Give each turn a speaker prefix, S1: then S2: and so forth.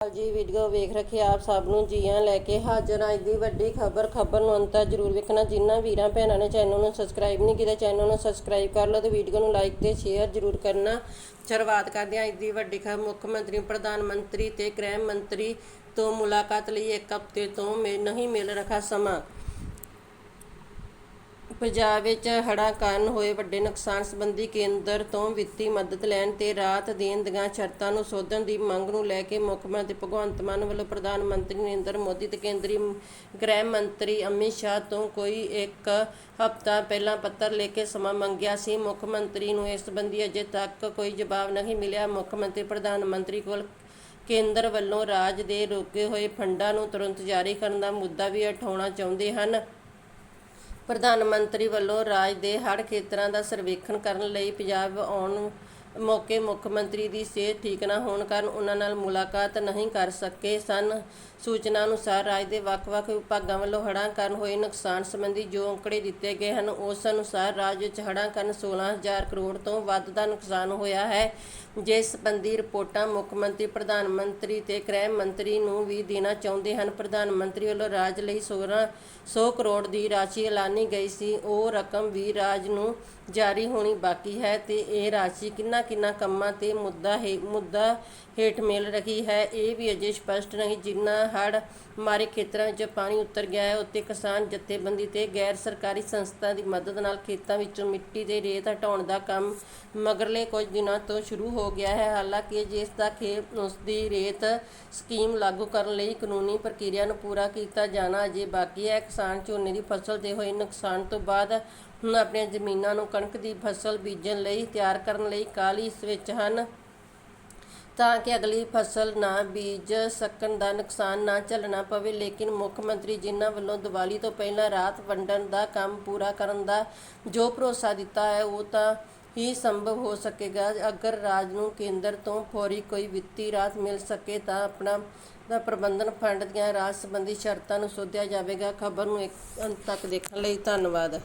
S1: ਹਾਲ ਜੀ ਵੀਡੀਓ ਵੇਖ ਰੱਖੇ ਆਪ ਸਭ ਨੂੰ ਜੀਆਂ ਲੈ ਕੇ ਹਾਜ਼ਰ ਹਾਂ ਅੱਜ ਦੀ ਵੱਡੀ ਖਬਰ ਖਬਰ ਨੂੰ ਅੰਤ ਜਰੂਰ ਵੇਖਣਾ। ਜਿਨ੍ਹਾਂ ਵੀਰਾਂ ਭੈਣਾਂ ਨੇ ਚੈਨਲ ਨੂੰ ਸਬਸਕ੍ਰਾਈਬ ਨਹੀਂ ਕੀਤਾ ਚੈਨਲ ਨੂੰ ਸਬਸਕ੍ਰਾਈਬ ਕਰ ਲਓ ਤੇ ਵੀਡੀਓ ਨੂੰ ਲਾਈਕ ਤੇ ਸ਼ੇਅਰ ਜਰੂਰ ਕਰਨਾ। ਸ਼ੁਰੂਆਤ ਕਰਦੇ ਹਾਂ ਅੱਜ ਦੀ ਵੱਡੀ ਖਬਰ। ਮੁੱਖ ਮੰਤਰੀ, ਪ੍ਰਧਾਨ ਮੰਤਰੀ ਤੇ ਗ੍ਰਹਿ ਮੰਤਰੀ ਤੋਂ ਮੁਲਾਕਾਤ ਲਈ ਇੱਕ ਹਫ਼ਤੇ ਤੋਂ ਮੇ- ਨਹੀਂ ਮਿਲ ਰਿਹਾ ਸਮਾਂ। ਪੰਜਾਬ ਵਿੱਚ ਹੜ੍ਹਾਂ ਕਾਰਨ ਹੋਏ ਵੱਡੇ ਨੁਕਸਾਨ ਸੰਬੰਧੀ ਕੇਂਦਰ ਤੋਂ ਵਿੱਤੀ ਮਦਦ ਲੈਣ ਤੇ ਰਾਹਤ ਦੇਣ ਦੀਆਂ ਸ਼ਰਤਾਂ ਨੂੰ ਸੋਧਣ ਦੀ ਮੰਗ ਨੂੰ ਲੈ ਕੇ ਮੁੱਖ ਮੰਤਰੀ ਭਗਵੰਤ ਮਾਨ ਵੱਲੋਂ ਪ੍ਰਧਾਨ ਮੰਤਰੀ ਨਰਿੰਦਰ ਮੋਦੀ ਤੇ ਕੇਂਦਰੀ ਗ੍ਰਹਿ ਮੰਤਰੀ ਅਮਿਤ ਸ਼ਾਹ ਤੋਂ ਕੋਈ ਇੱਕ ਹਫ਼ਤਾ ਪਹਿਲਾਂ ਪੱਤਰ ਲੈ ਕੇ ਸਮਾਂ ਮੰਗਿਆ ਸੀ। ਮੁੱਖ ਮੰਤਰੀ ਨੂੰ ਇਸ ਸੰਬੰਧੀ ਅਜੇ ਤੱਕ ਕੋਈ ਜਵਾਬ ਨਹੀਂ ਮਿਲਿਆ। ਮੁੱਖ ਮੰਤਰੀ ਪ੍ਰਧਾਨ ਮੰਤਰੀ ਕੋਲ ਕੇਂਦਰ ਵੱਲੋਂ ਰਾਜ ਦੇ ਰੋਕੇ ਹੋਏ ਫੰਡਾਂ ਨੂੰ ਤੁਰੰਤ ਜਾਰੀ ਕਰਨ ਦਾ ਮੁੱਦਾ ਵੀ ਉਠਾਉਣਾ ਚਾਹੁੰਦੇ ਹਨ। ਪ੍ਰਧਾਨ ਮੰਤਰੀ ਵੱਲੋਂ ਰਾਜ ਦੇ ਹੜ੍ਹ ਖੇਤਰਾਂ ਦਾ ਸਰਵੇਖਣ ਕਰਨ ਲਈ ਪੰਜਾਬ ਆਉਣ ਮੌਕੇ ਮੁੱਖ ਮੰਤਰੀ ਦੀ ਸਿਹਤ ਠੀਕ ਨਾ ਹੋਣ ਕਾਰਨ ਉਹਨਾਂ ਨਾਲ ਮੁਲਾਕਾਤ ਨਹੀਂ ਕਰ ਸਕੇ ਸਨ। ਸੂਚਨਾ ਅਨੁਸਾਰ ਰਾਜ ਦੇ ਵੱਖ-ਵੱਖ ਵਿਭਾਗਾਂ ਵੱਲੋਂ ਹੜ੍ਹਾਂ ਕਾਰਨ ਹੋਏ ਨੁਕਸਾਨ ਸੰਬੰਧੀ ਜੋ ਅੰਕੜੇ ਦਿੱਤੇ ਗਏ ਹਨ, ਉਸ ਅਨੁਸਾਰ ਰਾਜ ਵਿੱਚ ਹੜ੍ਹਾਂ ਕਾਰਨ 16000 ਕਰੋੜ ਤੋਂ ਵੱਧ ਦਾ ਨੁਕਸਾਨ ਹੋਇਆ ਹੈ। ਜਿਸ ਸੰਬੰਧੀ ਰਿਪੋਰਟਾਂ ਮੁੱਖ ਮੰਤਰੀ, ਪ੍ਰਧਾਨ ਮੰਤਰੀ ਤੇ ਗ੍ਰਹਿ ਮੰਤਰੀ ਨੂੰ ਵੀ ਦੇਣਾ ਚਾਹੁੰਦੇ ਹਨ। ਪ੍ਰਧਾਨ ਮੰਤਰੀ ਵੱਲੋਂ ਰਾਜ ਲਈ 16 100 ਕਰੋੜ ਦੀ ਰਾਸ਼ੀ ਐਲਾਨੀ ਗਈ ਸੀ। ਉਹ ਰਕਮ ਵੀ ਰਾਜ ਨੂੰ ਜਾਰੀ ਹੋਣੀ ਬਾਕੀ ਹੈ ਤੇ ਇਹ ਰਾਸ਼ੀ ਕਿੰਨਾ ਕਿੰਨਾ ਕੰਮਾਂ ਤੇ ਮੁੱਦਾ ਹੈ, ਮੁੱਦਾ ਹੇਠ ਮਿਲ ਰਹੀ ਹੈ। ਇਹ ਵੀ ਅਜੇ ਸਪਸ਼ਟ ਨਹੀਂ। ਜਿੰਨਾ ਹੜ ਮਾਰੇ ਖੇਤਰਾਂ ਵਿੱਚ ਪਾਣੀ ਉਤਰ ਗਿਆ ਹੈ ਉੱਤੇ ਕਿਸਾਨ ਜਥੇਬੰਦੀ ਤੇ ਗੈਰ ਸਰਕਾਰੀ ਸੰਸਥਾ ਦੀ ਮਦਦ ਨਾਲ ਖੇਤਾਂ ਵਿੱਚੋਂ ਮਿੱਟੀ ਦੇ ਰੇਤ ਹਟਾਉਣ ਦਾ ਕੰਮ ਮਗਰਲੇ ਕੁਝ ਦਿਨਾਂ ਤੋਂ ਸ਼ੁਰੂ ਹੋ ਗਿਆ ਹੈ। ਹਾਲਾਂਕਿ ਜਿਸ ਦਾ ਖੇਤ ਉਸ ਦੀ ਰੇਤ ਸਕੀਮ ਲਾਗੂ ਕਰਨ ਲਈ ਕਾਨੂੰਨੀ ਪ੍ਰਕਿਰਿਆ ਨੂੰ ਪੂਰਾ ਕੀਤਾ ਜਾਣਾ ਅਜੇ ਬਾਕੀ ਹੈ। ਕਿਸਾਨ ਝੋਨੇ ਦੀ ਫਸਲ ਦੇ ਹੋਏ ਨੁਕਸਾਨ ਤੋਂ ਬਾਅਦ ਹੁਣ ਆਪਣੀਆਂ ਜ਼ਮੀਨਾਂ ਨੂੰ ਕਣਕ ਦੀ ਫਸਲ ਬੀਜਣ ਲਈ ਤਿਆਰ ਕਰਨ ਲਈ ਕਾਹਲੀ ਇਸ ਵਿੱਚ ਹਨ। ਤਾਂ ਕਿ ਅਗਲੀ ਫਸਲ ਨਾ ਬੀਜ ਸਕਣ ਦਾ ਨੁਕਸਾਨ ਨਾ ਝੱਲਣਾ ਪਵੇ, ਲੇਕਿਨ ਮੁੱਖ ਮੰਤਰੀ ਜਿਨ੍ਹਾਂ ਵੱਲੋਂ ਦੀਵਾਲੀ ਤੋਂ ਪਹਿਲਾਂ ਰਾਤ ਵੰਡਣ ਦਾ ਕੰਮ ਪੂਰਾ ਕਰਨ ਦਾ ਜੋ ਭਰੋਸਾ ਦਿੱਤਾ ਹੈ, ਉਹ ਤਾਂ ਹੀ ਸੰਭਵ ਹੋ ਸਕੇਗਾ। ਅਗਰ ਰਾਜ ਨੂੰ ਕੇਂਦਰ ਤੋਂ ਫੌਰੀ ਕੋਈ ਵਿੱਤੀ ਰਾਹਤ ਮਿਲ ਸਕੇ, ਤਾਂ ਆਪਣਾ ਦਾ ਪ੍ਰਬੰਧਨ ਫੰਡ ਦੀਆਂ ਰਾਜ ਸੰਬੰਧੀ ਸ਼ਰਤਾਂ ਨੂੰ ਸੋਧਿਆ ਜਾਵੇਗਾ। ਖਬਰ ਨੂੰ ਇੱਕ ਅੰਤ ਤੱਕ ਦੇਖਣ ਲਈ ਧੰਨਵਾਦ।